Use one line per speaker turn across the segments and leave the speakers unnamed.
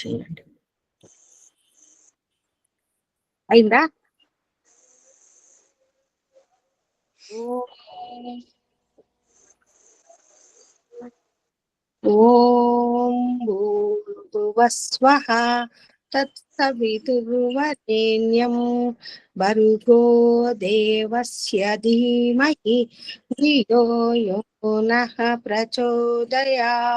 చేయండి. అయిందా? ఓం భూర్భువస్వ తత్సవితుర్వరేణ్యం భర్గో దేవస్య ధీమహి ధియో యో నః ప్రచోదయాత్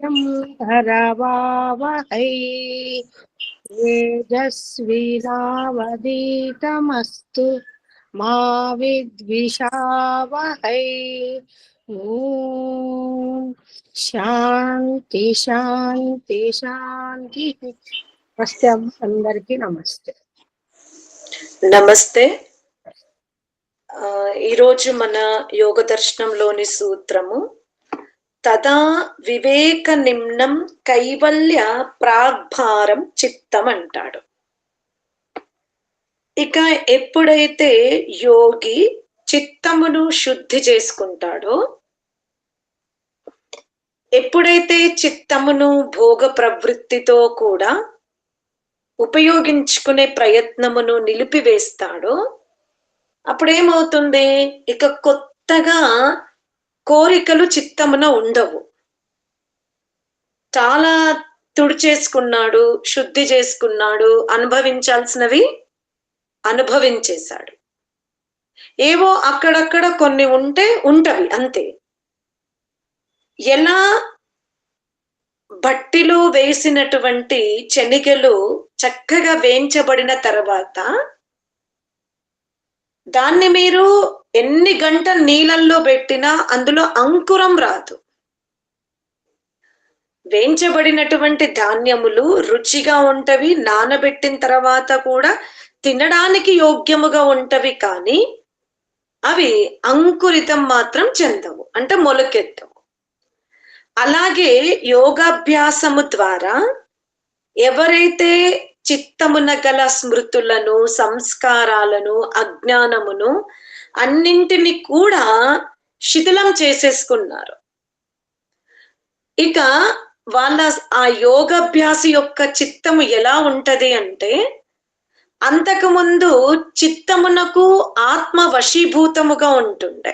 వీర్యం కరవావహై మా విద్విషావహై శాంతి శాంతి శాంతి నమస్తే అమ్మ అందరికీ నమస్తే।
నమస్తే. ఆ, ఈరోజు మన యోగ దర్శనంలోని సూత్రము తదా వివేక నిమ్నం కైవల్య ప్రాగ్భారం చిత్తం అంటాడు ఇక ఎప్పుడైతే యోగి చిత్తమును శుద్ధి చేసుకుంటాడో ఎప్పుడైతే చిత్తమును భోగ ప్రవృత్తితో కూడా ఉపయోగించుకునే ప్రయత్నమును నిలిపివేస్తాడో అప్పుడేమవుతుంది? ఇక కొత్తగా కోరికలు చిత్తమున ఉండవు. చాలా తుడిచేసుకున్నాడు శుద్ధి చేసుకున్నాడు అనుభవించాల్సినవి అనుభవించేశాడు. ఏవో అక్కడక్కడ కొన్ని ఉంటే ఉంటవి అంతే. ఎలా బట్టిలో వేసినటువంటి చెనిగలు చక్కగా వేయించబడిన తర్వాత దాన్ని మీరు ఎన్ని గంటలు నీళ్ళల్లో పెట్టినా అందులో అంకురం రాదు. వేయించబడినటువంటి ధాన్యములు రుచిగా ఉంటవి నానబెట్టిన తర్వాత కూడా తినడానికి యోగ్యముగా ఉంటవి కానీ అవి అంకురితం మాత్రం చెందవు అంటే మొలకెత్తవు. అలాగే యోగాభ్యాసము ద్వారా ఎవరైతే చిత్తమున గల స్మృతులను సంస్కారాలను అజ్ఞానమును అన్నింటిని కూడా శిథిలం చేసేసుకున్నారు. ఇక వాళ్ళ ఆ యోగాభ్యాస యొక్క చిత్తము ఎలా ఉంటది అంటే అంతకుముందు చిత్తమునకు ఆత్మ వశీభూతముగా ఉంటుండే.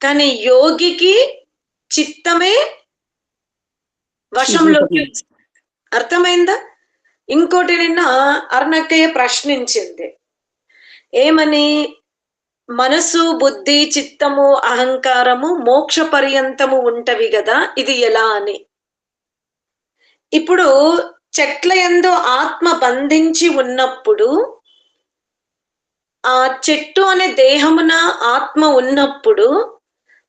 కానీ యోగికి చిత్తమే వశంలోకి. అర్థమైందా? ఇంకోటి నిన్న అర్ణక్కయ్య ప్రశ్నించింది. ఏమని? మనసు బుద్ధి చిత్తము అహంకారము మోక్ష పర్యంతము ఉంటవి కదా ఇది ఎలా అని. ఇప్పుడు చెట్ల ఎందు ఆత్మ బంధించి ఉన్నప్పుడు ఆ చెట్టు అనే దేహమున ఆత్మ ఉన్నప్పుడు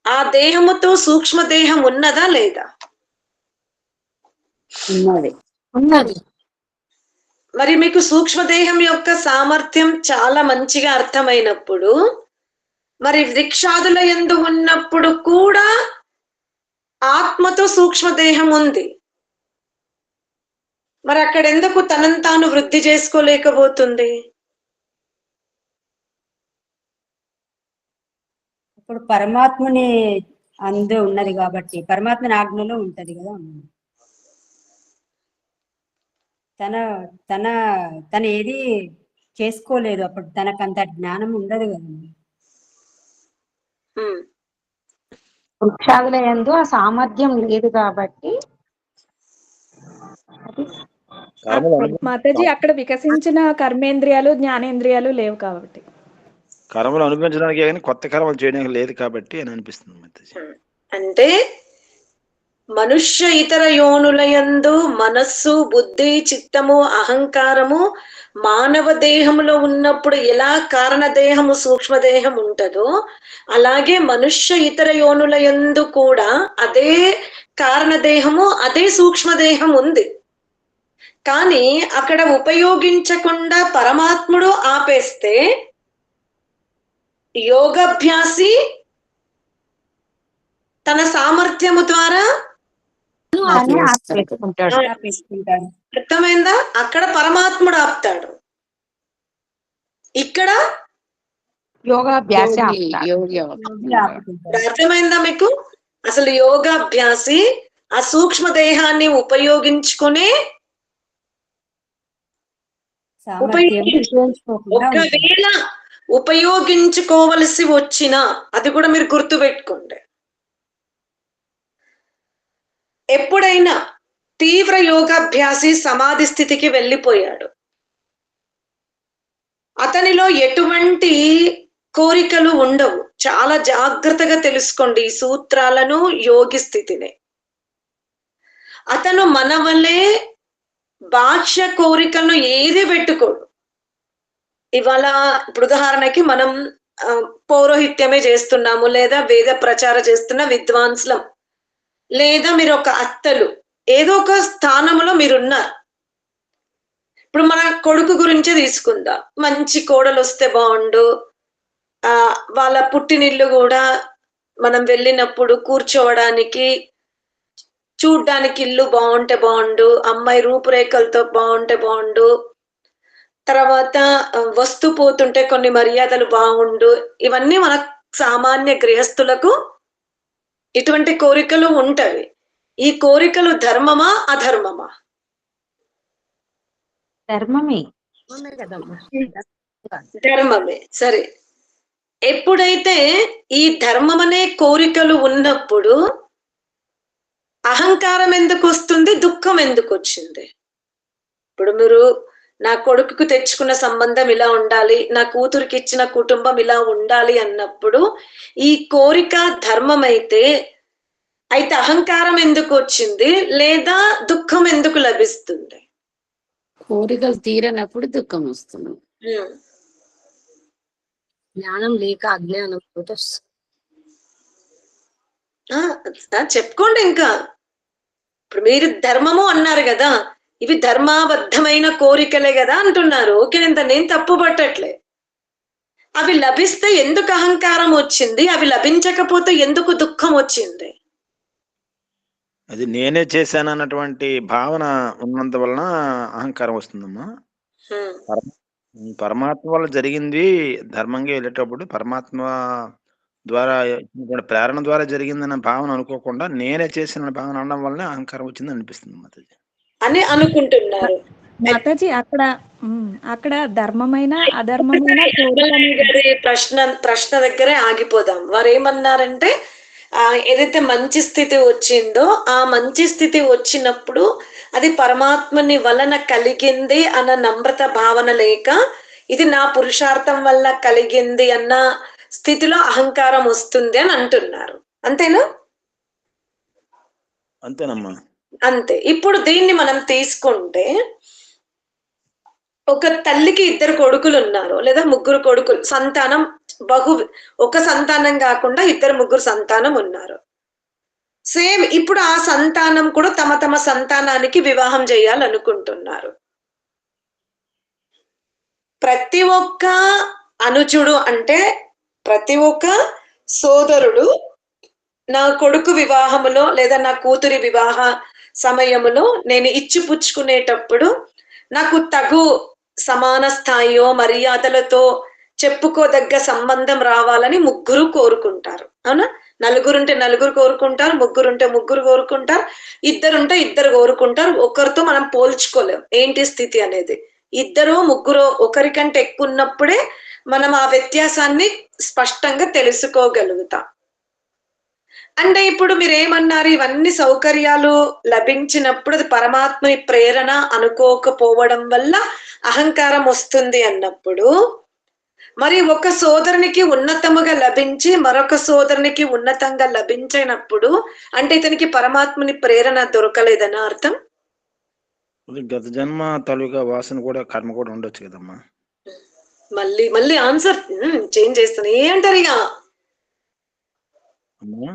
ఆ దేహముతో సూక్ష్మ దేహం ఉన్నదా లేదా?
ఉన్నది. ఉన్నది.
మరి మీకు సూక్ష్మదేహం యొక్క సామర్థ్యం చాలా మంచిగా అర్థమైనప్పుడు మరి వృక్షాదుల ఎందు ఉన్నప్పుడు కూడా ఆత్మతో సూక్ష్మదేహం ఉంది. మరి అక్కడ ఎందుకు తనను తాను వృద్ధి చేసుకోలేకపోతుంది?
ఇప్పుడు పరమాత్మని అందు ఉన్నది కాబట్టి పరమాత్మని ఆజ్ఞలో ఉంటది కదా తన తన తన ఏది చేసుకోలేదు అప్పుడు తనకంత జ్ఞానం ఉండదు
కదండి
వృక్షాదుల యందు ఆ సామర్థ్యం లేదు కాబట్టి
మాతాజీ అక్కడ వికసించిన కర్మేంద్రియాలు జ్ఞానేంద్రియాలు లేవు కాబట్టి.
కర్మలు అనుభవించడానికి కొత్త కర్మలు చేయడానికి లేదు కాబట్టి అని అనిపిస్తుంది మాతాజీ.
అంటే మనుష్య ఇతర యోనులయందు మనస్సు బుద్ధి చిత్తము అహంకారము మానవ దేహములో ఉన్నప్పుడు ఎలా కారణ దేహము సూక్ష్మ ఉంటుందో అలాగే మనుష్య ఇతర యోనులయందు కూడా అదే కారణదేహము అదే సూక్ష్మదేహం ఉంది. కానీ అక్కడ ఉపయోగించకుండా పరమాత్ముడు ఆపేస్తే యోగాభ్యాసి తన సామర్థ్యము ద్వారా అర్థమైందా? అక్కడ పరమాత్ముడు ఆపుతాడు. ఇక్కడ
యోగాభ్యాస.
అర్థమైందా మీకు? అసలు యోగాభ్యాసి ఆ సూక్ష్మ దేహాన్ని ఉపయోగించుకునే. ఒకవేళ ఉపయోగించుకోవలసి వచ్చిన అది కూడా మీరు గుర్తు పెట్టుకోండి ఎప్పుడైనా తీవ్ర యోగాభ్యాసి సమాధి స్థితికి వెళ్ళిపోయాడు. అతనిలో ఎటువంటి కోరికలు ఉండవు. చాలా జాగ్రత్తగా తెలుసుకోండి ఈ సూత్రాలను యోగి స్థితిని. అతను మన వల్లే బాహ్య కోరికలను ఏది పెట్టుకోడు. ఇవాళ ఇప్పుడు ఉదాహరణకి మనం పౌరోహిత్యమే చేస్తున్నాము లేదా వేద ప్రచారం చేస్తున్న విద్వాంసులం. లేదా మీరు ఒక అత్తలు ఏదో ఒక స్థానంలో మీరున్నారు. ఇప్పుడు మన కొడుకు గురించే తీసుకుందాం. మంచి కోడలు వస్తే బాగుండు ఆ వాళ్ళ పుట్టినిల్లు కూడా మనం వెళ్ళినప్పుడు కూర్చోవడానికి చూడ్డానికి ఇల్లు బాగుంటే బాగుండు అమ్మాయి రూపురేఖలతో బాగుంటే బాగుండు తర్వాత వస్తు పోతుంటే కొన్ని మర్యాదలు బాగుండు ఇవన్నీ మన సామాన్య గృహస్థులకు ఇటువంటి కోరికలు ఉంటవి. ఈ కోరికలు ధర్మమా అధర్మమా?
ధర్మమే.
ధర్మమే. సరే. ఎప్పుడైతే ఈ ధర్మం అనే కోరికలు ఉన్నప్పుడు అహంకారం ఎందుకు వస్తుంది దుఃఖం ఎందుకు వచ్చింది? ఇప్పుడు మీరు నా కొడుకుకు తెచ్చుకున్న సంబంధం ఇలా ఉండాలి నా కూతురికి ఇచ్చిన కుటుంబం ఇలా ఉండాలి అన్నప్పుడు ఈ కోరిక ధర్మం అయితే అయితే అహంకారం ఎందుకు వచ్చింది లేదా దుఃఖం ఎందుకు లభిస్తుంది?
కోరికలు తీరనప్పుడు దుఃఖం వస్తుంది. జ్ఞానం లేక అజ్ఞానం
చెప్పుకోండి ఇంకా. ఇప్పుడు మీరు ధర్మము అన్నారు కదా ఇవి ధర్మాబద్ధమైన కోరికలే కదా అంటున్నారు. ఓకే నేను తప్పు పట్టట్లే. అవి లభిస్తే ఎందుకు అహంకారం వచ్చింది? అవి లభించకపోతే ఎందుకు దుఃఖం వచ్చింది?
అది నేనే చేశాను అన్నటువంటి భావన ఉన్నంత వలన అహంకారం వస్తుందమ్మా. పరమాత్మ వల్ల జరిగింది ధర్మంగా వెళ్ళేటప్పుడు పరమాత్మ ద్వారా ప్రేరణ ద్వారా జరిగిందన్న భావన అనుకోకుండా నేనే చేసిన భావన అనడం వల్లనే అహంకారం వచ్చింది అనిపిస్తుంది మాతాజీ.
అని అనుకుంటున్నారు.
మాతాజీ అక్కడ అక్కడ ధర్మమైన అధర్మమైన
గారి ప్రశ్న ప్రశ్న దగ్గరే ఆగిపోదాం. వారు ఏమన్నారంటే ఆ ఏదైతే మంచి స్థితి వచ్చిందో ఆ మంచి స్థితి వచ్చినప్పుడు అది పరమాత్మని వలన కలిగింది అన్న నమ్రత భావన లేక ఇది నా పురుషార్థం వల్ల కలిగింది అన్న స్థితిలో అహంకారం వస్తుంది అని అంటున్నారు. అంతేనా?
అంతేనమ్మా.
అంతే. ఇప్పుడు దీన్ని మనం తీసుకుంటే ఒక తల్లికి ఇద్దరు కొడుకులు ఉన్నారు లేదా ముగ్గురు కొడుకులు సంతానం బహు ఒక సంతానం కాకుండా ఇద్దరు ముగ్గురు సంతానం ఉన్నారు. సేమ్ ఇప్పుడు ఆ సంతానం కూడా తమ తమ సంతానానికి వివాహం చేయాలనుకుంటున్నారు. ప్రతి ఒక్క అనుజుడు అంటే ప్రతి ఒక్క సోదరుడు నా కొడుకు వివాహములో లేదా నా కూతురి వివాహ సమయములో నేను ఇచ్చి పుచ్చుకునేటప్పుడు నాకు తగు సమాన స్థాయియో మర్యాదలతో చెప్పుకోదగ్గ సంబంధం రావాలని ముగ్గురు కోరుకుంటారు. అవునా? నలుగురుంటే నలుగురు కోరుకుంటారు ముగ్గురుంటే ముగ్గురు కోరుకుంటారు ఇద్దరుంటే ఇద్దరు కోరుకుంటారు ఒకరితో మనం పోల్చుకోలేం. ఏంటి స్థితి అనేది? ఇద్దరు ముగ్గురు ఒకరికంటే ఎక్కువ ఉన్నప్పుడే మనం ఆ వ్యత్యాసాన్ని స్పష్టంగా తెలుసుకోగలుగుతాం. అంటే ఇప్పుడు మీరు ఏమన్నారు ఇవన్నీ సౌకర్యాలు లభించినప్పుడు అది పరమాత్మని ప్రేరణ అనుకోకపోవడం వల్ల అహంకారం వస్తుంది అన్నప్పుడు మరి ఒక సోదరునికి ఉన్నతముగా లభించి మరొక సోదరునికి ఉన్నతంగా లభించినప్పుడు అంటే ఇతనికి పరమాత్మని ప్రేరణ దొరకలేదన అర్థం?
గత జన్మ తాలూకా వాసన కూడా కర్మ కూడా ఉండొచ్చు కదమ్మా.
మళ్ళీ మళ్ళీ ఆన్సర్ చేంజ్ చేస్తాను. ఏంటారు ఇక?
అమ్మా?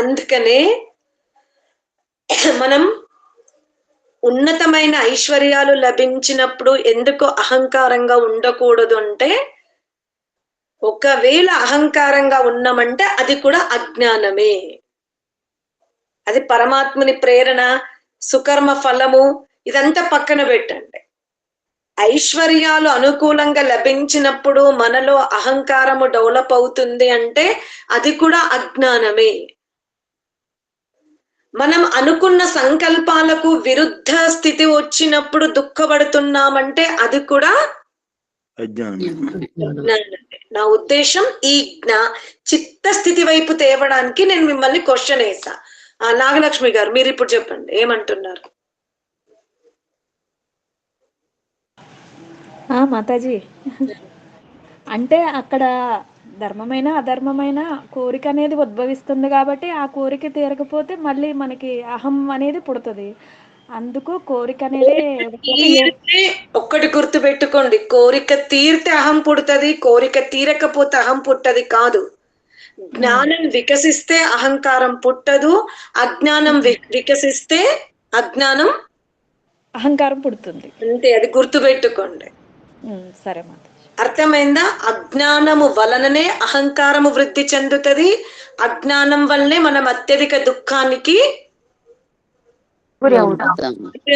అందుకనే మనం ఉన్నతమైన ఐశ్వర్యాలు లభించినప్పుడు ఎందుకు అహంకారంగా ఉండకూడదు అంటే ఒకవేళ అహంకారంగా ఉన్నామంటే అది కూడా అజ్ఞానమే. అది పరమాత్మని ప్రేరణ సుకర్మ ఫలము ఇదంతా పక్కన పెట్టండి. ఐశ్వర్యాలు అనుకూలంగా లభించినప్పుడు మనలో అహంకారము డెవలప్ అవుతుంది అంటే అది కూడా అజ్ఞానమే. మనం అనుకున్న సంకల్పాలకు విరుద్ధ స్థితి వచ్చినప్పుడు దుఃఖపడుతున్నామంటే అది కూడా. నా ఉద్దేశం ఈ జ్ఞా చిత్త స్థితి వైపు తేవడానికి నేను మిమ్మల్ని క్వశ్చన్ వేసా. ఆ, నాగలక్ష్మి గారు మీరు ఇప్పుడు చెప్పండి ఏమంటున్నారు?
ఆ మాతాజీ. అంటే అక్కడ ధర్మమైన అధర్మమైన కోరిక అనేది ఉద్భవిస్తుంది కాబట్టి ఆ కోరిక తీరకపోతే మళ్ళీ మనకి అహం అనేది పుడుతుంది. అందుకు కోరిక అనేది
ఒక్కటి గుర్తు పెట్టుకోండి కోరిక తీరితే అహం పుడుతుంది కోరిక తీరకపోతే అహం పుట్టది కాదు. జ్ఞానం వికసిస్తే అహంకారం పుట్టదు అజ్ఞానం వికసిస్తే అజ్ఞానం
అహంకారం పుడుతుంది.
అంతే అది గుర్తు పెట్టుకోండి
ఉమ్, సరే మాతాజీ
అర్థమైందా? అజ్ఞానము వలననే అహంకారము వృద్ధి చెందుతది. అజ్ఞానం వల్లనే మనం అత్యధిక దుఃఖానికి
గురి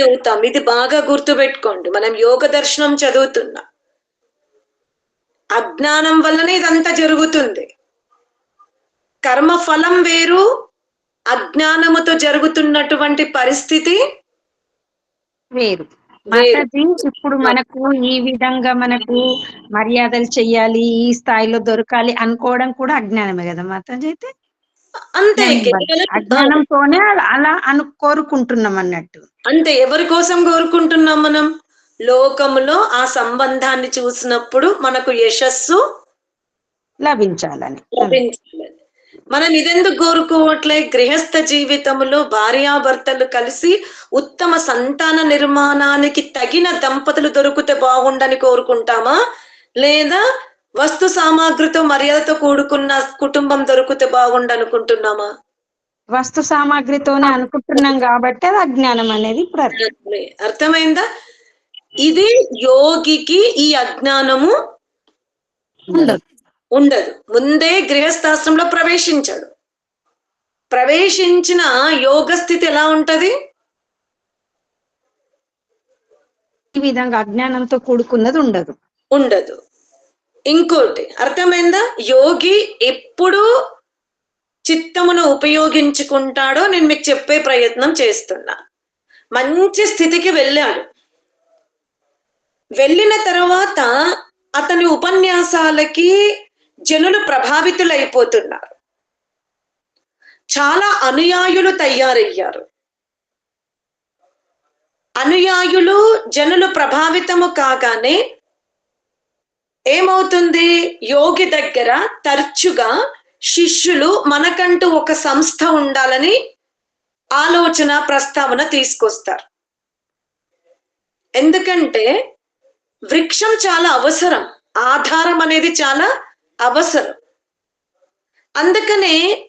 అవుతాం
ఇది బాగా గుర్తు పెట్టుకోండి మనం యోగ దర్శనం చదువుతున్నాం. అజ్ఞానం వల్లనే ఇదంతా జరుగుతుంది. కర్మ ఫలం వేరు. అజ్ఞానముతో జరుగుతున్నటువంటి పరిస్థితి
వేరు. మాతాజీ ఇప్పుడు మనకు ఈ విధంగా మనకు మర్యాదలు చెయ్యాలి ఈ స్థాయిలో దొరకాలి అనుకోవడం కూడా అజ్ఞానమే కదా మాతాజీ అయితే?
అంతే
అజ్ఞానంతోనే అలా అను కోరుకుంటున్నాం అన్నట్టు.
అంతే ఎవరి కోసం కోరుకుంటున్నాం మనం? లోకములో ఆ సంబంధాన్ని చూసినప్పుడు మనకు యశస్సు
లభించాలని.
లభించాలి మనం ఇదెందుకు కోరుకోవట్లే? గృహస్థ జీవితంలో భార్యాభర్తలు కలిసి ఉత్తమ సంతాన నిర్మాణానికి తగిన దంపతులు దొరికితే బాగుండని కోరుకుంటామా? లేదా వస్తు సామాగ్రితో మర్యాదతో కూడుకున్న కుటుంబం దొరికితే బాగుండనుకుంటున్నామా?
వస్తు సామాగ్రితోనే అనుకుంటున్నాం కాబట్టి అది అజ్ఞానం అనేది ఇప్పుడు అర్థం.
అర్థమే. అర్థమైందా? ఇది యోగికి ఈ అజ్ఞానము
ఉండదు.
ఉండదు. ముందే గృహస్థాశ్రంలో ప్రవేశించాడు. ప్రవేశించిన యోగ స్థితి ఎలా ఉంటది?
ఈ విధంగా అజ్ఞానంతో కూడుకున్నది ఉండదు.
ఉండదు. ఇంకోటి అర్థమైందా? యోగి ఎప్పుడు చిత్తమును ఉపయోగించుకుంటాడో నేను మీకు చెప్పే ప్రయత్నం చేస్తున్నా. మంచి స్థితికి వెళ్ళాడు. వెళ్ళిన తర్వాత అతని ఉపన్యాసాలకి జనులు ప్రభావితులైపోతున్నారు. చాలా అనుయాయులు తయారయ్యారు. అనుయాయులు జనులు ప్రభావితము కాగానే ఏమవుతుంది? యోగి దగ్గర తరచుగా శిష్యులు మనకంటూ ఒక సంస్థ ఉండాలని ఆలోచన ప్రస్తావన తీసుకొస్తారు. ఎందుకంటే వృక్షం చాలా అవసరం. ఆధారం అనేది చాలా అవసరం. అందుకనే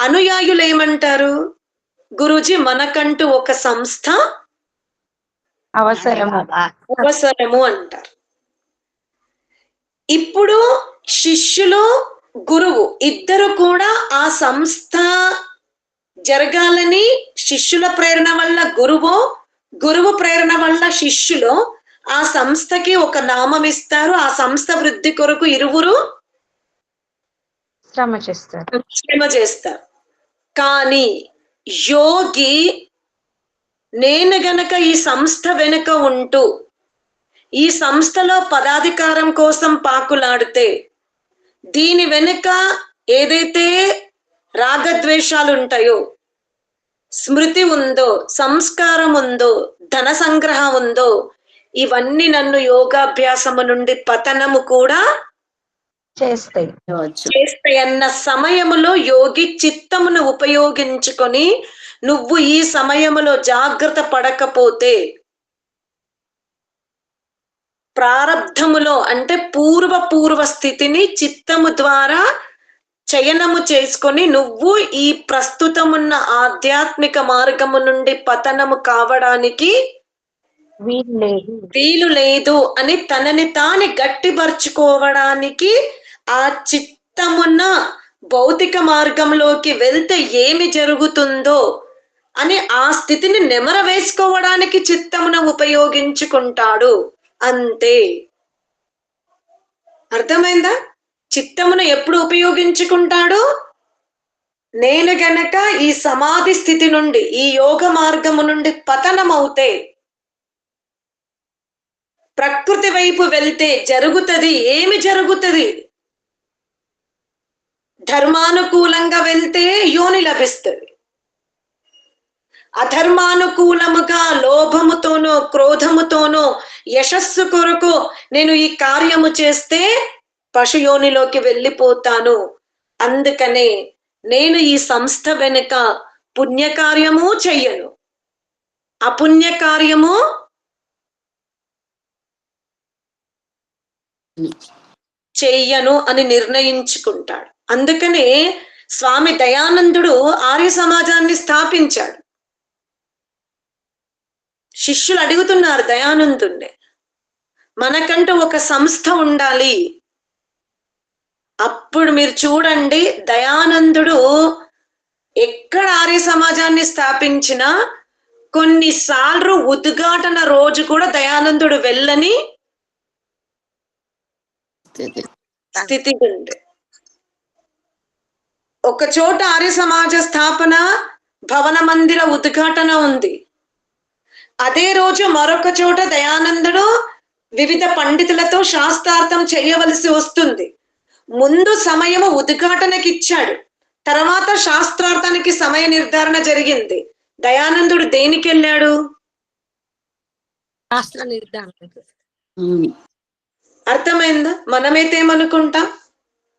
అనుయాయులు ఏమంటారు గురూజీ మనకంటూ ఒక సంస్థ
అవసరము.
అవసరము అంటారు. ఇప్పుడు శిష్యులు గురువు ఇద్దరు కూడా ఆ సంస్థ జరగాలని శిష్యుల ప్రేరణ వల్ల గురువు గురువు ప్రేరణ వల్ల శిష్యులు ఆ సంస్థకి ఒక నామం ఇస్తారు. ఆ సంస్థ వృద్ధి కొరకు ఇరువురు
శ్రమ చేస్తారు.
శ్రమ చేస్తారు కానీ యోగి నేను గనక ఈ సంస్థ వెనుక ఉంటూ ఈ సంస్థలో పదాధికారం కోసం పాకులాడితే దీని వెనుక ఏదైతే రాగద్వేషాలు ఉంటాయో స్మృతి ఉందో సంస్కారం ఉందో ధన సంగ్రహం ఉందో ఇవన్నీ నన్ను యోగాభ్యాసము నుండి పతనము కూడా
చేస్తాయి.
చేయవచ్చు.
చేస్తాయన్న సమయములో యోగి చిత్తమును ఉపయోగించుకొని నువ్వు ఈ సమయములో జాగ్రత్త పడకపోతే ప్రారబ్ధములో అంటే పూర్వ పూర్వ స్థితిని చిత్తము ద్వారా చయనము చేసుకొని నువ్వు ఈ ప్రస్తుతమున్న ఆధ్యాత్మిక మార్గము నుండి పతనము కావడానికి
వీలు లేదు.
వీలు లేదు అని తనని తాని గట్టిపరుచుకోవడానికి ఆ చిత్తమున్న భౌతిక మార్గంలోకి వెళ్తే ఏమి జరుగుతుందో అని ఆ స్థితిని నెమర వేసుకోవడానికి చిత్తమున ఉపయోగించుకుంటాడు. అంతే. అర్థమైందా? చిత్తమును ఎప్పుడు ఉపయోగించుకుంటాడు? నేను గనక ఈ సమాధి స్థితి నుండి ఈ యోగ మార్గము నుండి పతనమవుతే ప్రకృతి వైపు వెళ్తే జరుగుతుంది ఏమి జరుగుతుంది? ధర్మానుకూలంగా వెళ్తే యోని లభిస్తుంది. అధర్మానుకూలముగా లోభముతోనో క్రోధముతోనో యశస్సు కొరకు నేను ఈ కార్యము చేస్తే పశుయోనిలోకి వెళ్ళిపోతాను. అందుకనే నేను ఈ సంస్థ వెనుక పుణ్యకార్యము చెయ్యను. అపుణ్యకార్యము చెయ్యను అని నిర్ణయించుకుంటాడు. అందుకనే స్వామి దయానందుడు ఆర్య సమాజాన్ని స్థాపించాడు. శిష్యులు అడుగుతున్నారు దయానందుణ్ణి. మనకంటూ ఒక సంస్థ ఉండాలి. అప్పుడు మీరు చూడండి దయానందుడు ఎక్కడ ఆర్య సమాజాన్ని స్థాపించినా కొన్నిసార్లు ఉద్ఘాటన రోజు కూడా దయానందుడు వెళ్ళని
స్థితి.
ఉంది. ఒక చోట ఆర్య సమాజ స్థాపన భవన మందిర ఉద్ఘాటన ఉంది. అదే రోజు మరొక చోట దయానందుడు వివిధ పండితులతో శాస్త్రార్థం చేయవలసి వస్తుంది. ముందు సమయము ఉద్ఘాటనకి ఇచ్చాడు తర్వాత శాస్త్రార్థానికి సమయ నిర్ధారణ జరిగింది. దయానందుడు దేనికి వెళ్ళాడు
శాస్త్ర నిర్ధారణ. అవును.
అర్థమైందా? మనమైతే ఏమనుకుంటాం?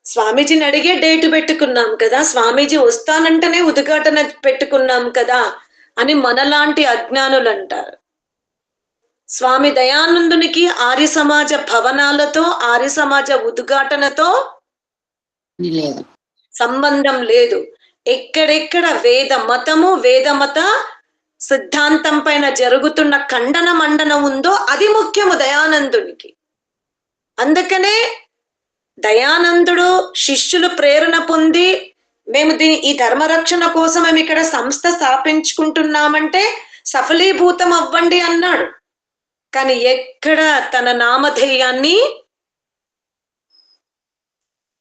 స్వామీజీని అడిగే డేట్ పెట్టుకున్నాం కదా స్వామీజీ వస్తానంటేనే ఉద్ఘాటన పెట్టుకున్నాం కదా అని మనలాంటి అజ్ఞానులు అంటారు స్వామి దయానందునికి ఆర్య సమాజ భవనాలతో ఆర్య సమాజ ఉద్ఘాటనతో
లేదు.
సంబంధం లేదు. ఎక్కడెక్కడ వేద మతము వేద మత సిద్ధాంతం పైన జరుగుతున్న ఖండన మండనం ఉందో అది ముఖ్యము దయానందునికి. అందుకనే దయానందుడు శిష్యులు ప్రేరణ పొంది మేము దీని ఈ ధర్మరక్షణ కోసం మేము ఇక్కడ సంస్థ స్థాపించుకుంటున్నామంటే సఫలీభూతం అవ్వండి అన్నాడు. కానీ ఎక్కడ తన నామధేయాన్ని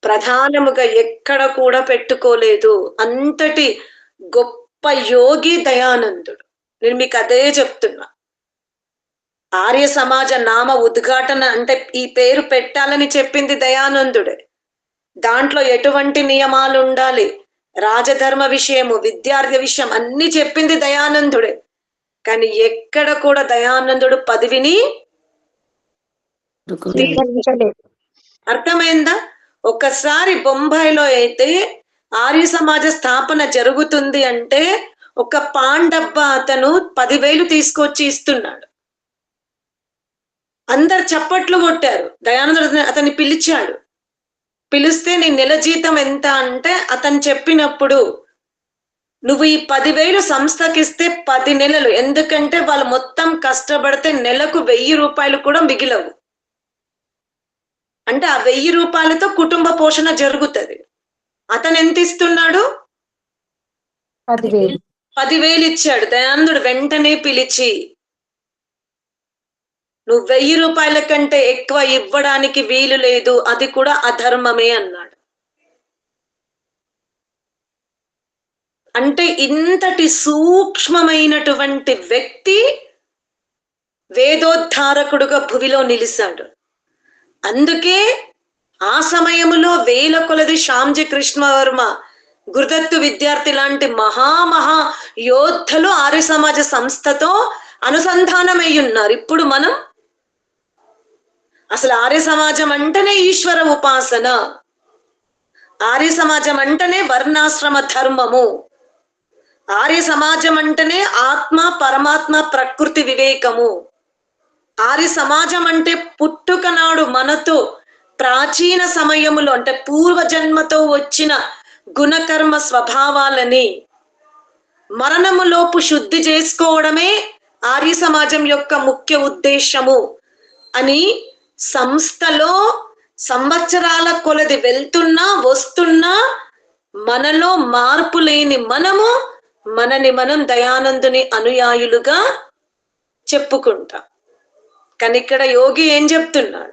ప్రధానముగా ఎక్కడ కూడా పెట్టుకోలేదు. అంతటి గొప్ప యోగి దయానందుడు. నేను మీకు అదే చెప్తున్నా. ఆర్య సమాజ నామ ఉద్ఘాటన అంటే ఈ పేరు పెట్టాలని చెప్పింది దయానందుడే. దాంట్లో ఎటువంటి నియమాలు ఉండాలి రాజధర్మ విషయము విద్యార్థి విషయం అన్ని చెప్పింది దయానందుడే. కానీ ఎక్కడ కూడా దయానందుడు పదవిని అర్థమైందా? ఒకసారి బొంబాయిలో అయితే ఆర్య సమాజ స్థాపన జరుగుతుంది అంటే ఒక పాండబ్బా అతను పదివేలు తీసుకొచ్చి ఇస్తున్నాడు. అందరు చప్పట్లు కొట్టారు. దయానందుడు అతన్ని- పిలిచాడు. పిలిస్తే నీ నెల జీతం ఎంత అంటే అతను చెప్పినప్పుడు నువ్వు ఈ పదివేలు సంస్థకి ఇస్తే పది నెలలు. ఎందుకంటే వాళ్ళు మొత్తం కష్టపడితే నెలకు వెయ్యి రూపాయలు కూడా మిగిలవు. అంటే ఆ వెయ్యి రూపాయలతో కుటుంబ పోషణ జరుగుతుంది. అతను ఎంత ఇస్తున్నాడు?
పదివేలు
ఇచ్చాడు. దయానందుడు వెంటనే పిలిచి నువ్వు వెయ్యి రూపాయల కంటే ఎక్కువ ఇవ్వడానికి వీలు లేదు. అది కూడా అధర్మమే అన్నాడు. అంటే ఇంతటి సూక్ష్మమైనటువంటి వ్యక్తి వేదోద్ధారకుడుగా భువిలో నిలిచాడు. అందుకే ఆ సమయంలో వేల కొలది శ్యామ్జీ కృష్ణవర్మ గురుదత్తు విద్యార్థి లాంటి మహామహా యోద్ధలు ఆర్య సమాజ సంస్థతో అనుసంధానమై ఉన్నారు. ఇప్పుడు మనం అసలు ఆర్య సమాజం అంటేనే ఈశ్వర ఉపాసన. ఆర్య సమాజం అంటేనే వర్ణాశ్రమ ధర్మము. ఆర్య సమాజం అంటేనే ఆత్మ పరమాత్మ ప్రకృతి వివేకము. ఆర్య సమాజం అంటే పుట్టుక నాడు మనతో ప్రాచీన సమయములో అంటే పూర్వ జన్మతో వచ్చిన గుణకర్మ స్వభావాలని. మరణములోపు శుద్ధి చేసుకోవడమే ఆర్య సమాజం యొక్క ముఖ్య ఉద్దేశము అని సంస్థలో సంవత్సరాల కొలది వెళ్తున్నా వస్తున్నా మనలో మార్పు లేని మనము మనని మనం దయానందుని అనుయాయులుగా చెప్పుకుంటాం. కానీ ఇక్కడ యోగి ఏం చెప్తున్నాడు?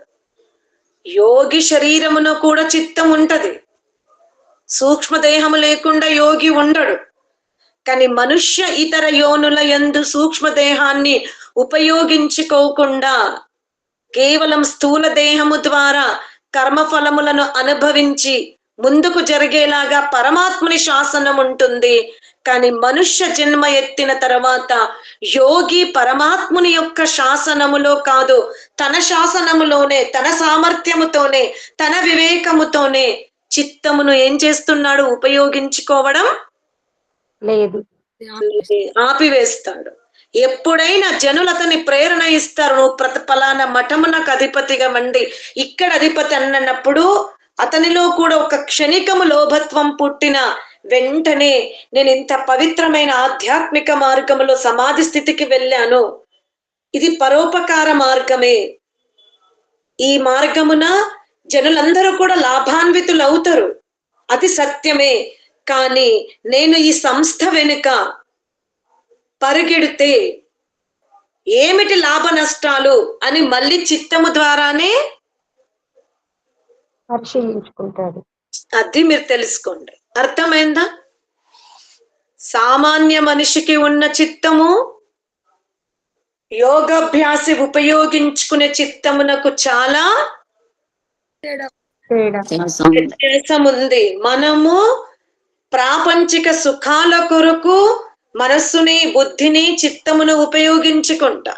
యోగి శరీరమున కూడా చిత్తం ఉంటది. సూక్ష్మదేహము లేకుండా యోగి ఉండడు. కానీ మనుష్య ఇతర యోనుల యందు సూక్ష్మదేహాన్ని ఉపయోగించుకోకుండా కేవలం స్థూల దేహము ద్వారా కర్మఫలములను అనుభవించి ముందుకు జరిగేలాగా పరమాత్ముని శాసనం ఉంటుంది. కానీ మనుష్య జన్మ ఎత్తిన తర్వాత యోగి పరమాత్ముని యొక్క శాసనములో కాదు తన శాసనములోనే తన సామర్థ్యముతోనే తన వివేకముతోనే చిత్తమును ఏం చేస్తున్నాడు? ఉపయోగించుకోవడం
లేదు.
ఆపివేస్తాడు. ఎప్పుడైనా జనులు అతని ప్రేరణ ఇస్తారు. నువ్వు ప్రత ఫలానా మఠమునకు అధిపతిగా మండి ఇక్కడ అధిపతి అన్నప్పుడు అతనిలో కూడా ఒక క్షణికము లోభత్వం పుట్టిన వెంటనే నేను ఇంత పవిత్రమైన ఆధ్యాత్మిక మార్గములో సమాధి స్థితికి వెళ్ళాను. ఇది పరోపకార మార్గమే. ఈ మార్గమున జనులందరూ కూడా లాభాన్వితులు అవుతారు అది సత్యమే. కానీ నేను ఈ సంస్థ వెనుక పరిగెడితే ఏమిటి లాభ నష్టాలు అని మళ్ళీ చిత్తము ద్వారానే
పరిశీలించుకుంటాడు.
అది మీరు తెలుసుకోండి. అర్థమైందా? సామాన్య మనిషికి ఉన్న చిత్తము యోగాభ్యాసి ఉపయోగించుకునే చిత్తమునకు చాలా. వ్యత్యాసం ఉంది మనము ప్రాపంచిక సుఖాల కొరకు మనస్సుని బుద్ధిని చిత్తమును ఉపయోగించుకుంటా.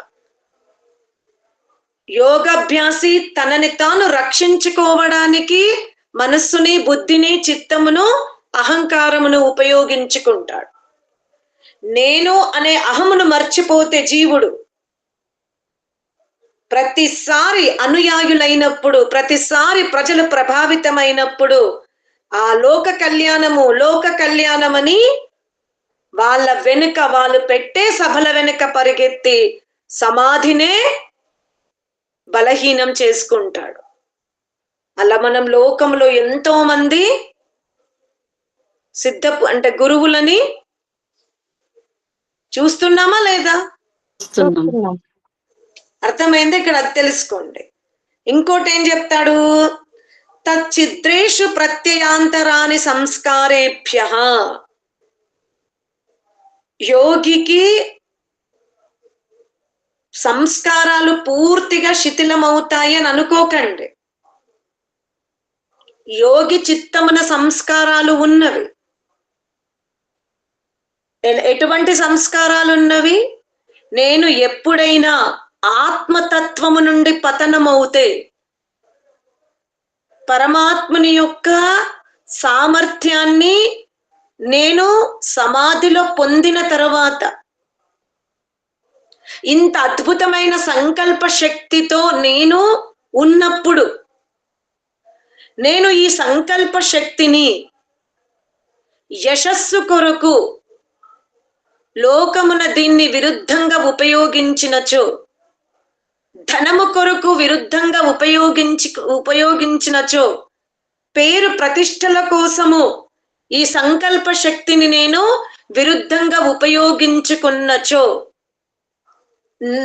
యోగాభ్యాసి తనని తాను రక్షించుకోవడానికి మనస్సుని బుద్ధిని చిత్తమును అహంకారమును ఉపయోగించుకుంటాడు. నేను అనే అహమును మర్చిపోతే జీవుడు ప్రతిసారి అనుయాయులైనప్పుడు ప్రతిసారి ప్రజలు ప్రభావితమైనప్పుడు ఆ లోక కళ్యాణము లోక కళ్యాణమని వాళ్ళ వెనుక వాళ్ళు పెట్టే సభల వెనుక పరిగెత్తి సమాధినే బలహీనం చేసుకుంటాడు. అలా మనం లోకంలో ఎంతో మంది సిద్ధ అంటే గురువులని చూస్తున్నామా లేదా. అర్థమైంది ఇక్కడ? అది తెలుసుకోండి. ఇంకోటి ఏం చెప్తాడు? తచ్చిద్రేషు ప్రత్యయాంతరాని సంస్కారేభ్య. యోగికి సంస్కారాలు పూర్తిగా శిథిలమవుతాయి అని అనుకోకండి. యోగి చిత్తమున సంస్కారాలు ఉన్నవి. ఎటువంటి సంస్కారాలు ఉన్నవి? నేను ఎప్పుడైనా ఆత్మతత్వము నుండి పతనమవుతే పరమాత్ముని యొక్క సామర్థ్యాన్ని నేను సమాధిలో పొందిన తర్వాత ఇంత అద్భుతమైన సంకల్ప శక్తితో నేను ఉన్నప్పుడు నేను ఈ సంకల్ప శక్తిని యశస్సు కొరకు లోకమున దీన్ని విరుద్ధంగా ఉపయోగించినచో ధనము కొరకు విరుద్ధంగా ఉపయోగించి ఉపయోగించినచో పేరు ప్రతిష్టల కోసము ఈ సంకల్ప శక్తిని నేను విరుద్ధంగా ఉపయోగించుకున్నచో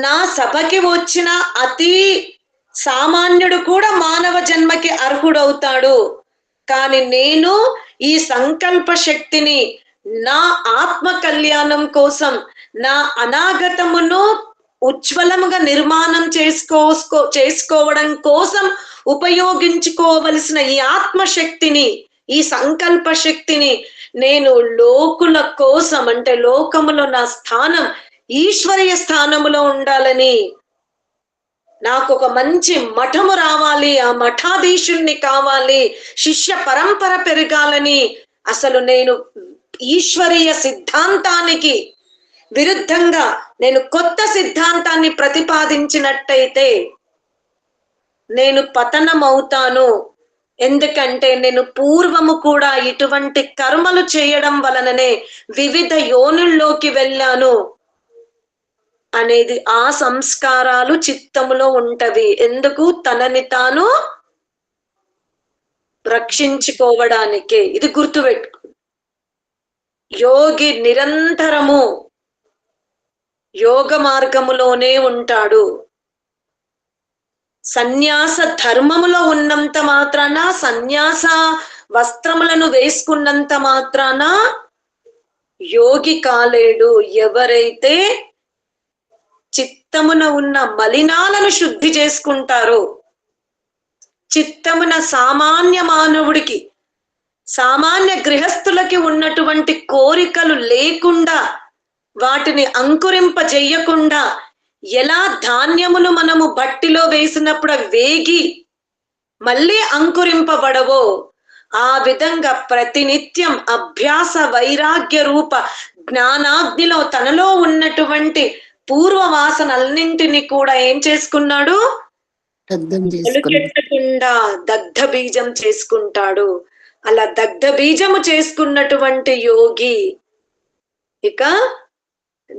నా సభకి వచ్చిన అతి సామాన్యుడు కూడా మానవ జన్మకి అర్హుడవుతాడు. కానీ నేను ఈ సంకల్ప శక్తిని నా ఆత్మ కళ్యాణం కోసం నా అనాగతమును ఉజ్వలముగా నిర్మాణం చేసుకో చేసుకోవడం కోసం ఉపయోగించుకోవలసిన ఈ ఆత్మశక్తిని ఈ సంకల్ప శక్తిని నేను లోకుల కోసం అంటే లోకములో నా స్థానం ఈశ్వరీయ స్థానములో ఉండాలని నాకు ఒక మంచి మఠము రావాలి ఆ మఠాధీశుణ్ణి కావాలి శిష్య పరంపర పెరగాలని అసలు నేను ఈశ్వరీయ సిద్ధాంతానికి విరుద్ధంగా నేను కొత్త సిద్ధాంతాన్ని ప్రతిపాదించినట్టయితే నేను పతనం అవుతాను ఎందుకంటే నేను పూర్వము కూడా ఇటువంటి కర్మలు చేయడం వలననే వివిధ యోనుల్లోకి వెళ్ళాను అనేది ఆ సంస్కారాలు చిత్తములో ఉంటవి. ఎందుకు? తనని తాను రక్షించుకోవడానికే. ఇది గుర్తుపెట్టు యోగి నిరంతరము యోగ మార్గములోనే ఉంటాడు. సన్యాస ధర్మములో ఉన్నంత మాత్రాన సన్యాస వస్త్రములను వేసుకున్నంత మాత్రాన యోగి కాలేడు. ఎవరైతే చిత్తమున ఉన్న మలినాలను శుద్ధి చేసుకుంటారో చిత్తమున సామాన్య మానవుడికి సామాన్య గృహస్థులకి ఉన్నటువంటి కోరికలు లేకుండా వాటిని అంకురింపజెయ్యకుండా ఎలా ధాన్యమును మనము బట్టిలో వేసినప్పుడు వేగి మళ్ళీ అంకురింపబడవో ఆ విధంగా ప్రతినిత్యం అభ్యాస వైరాగ్య రూప జ్ఞానాగ్నిలో తనలో ఉన్నటువంటి పూర్వ వాసనలన్నింటినీ కూడా ఏం చేసుకున్నాడు? మొలకెత్తకుండా దగ్ధ బీజం చేసుకుంటాడు. అలా దగ్ధ బీజము చేసుకున్నటువంటి యోగి ఇక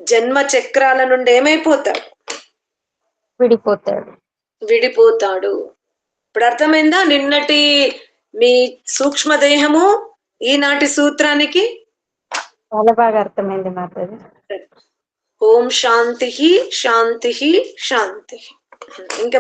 జన్మ చక్రాల నుండి ఏమైపోతాడు?
విడిపోతాడు.
విడిపోతాడు. ఇప్పుడు అర్థమైందా? నిన్నటి మీ సూక్ష్మదేహము ఈనాటి సూత్రానికి?
చాలా బాగా అర్థమైంది మాతాజీ
ఓం శాంతి శాంతి శాంతి. ఇంకా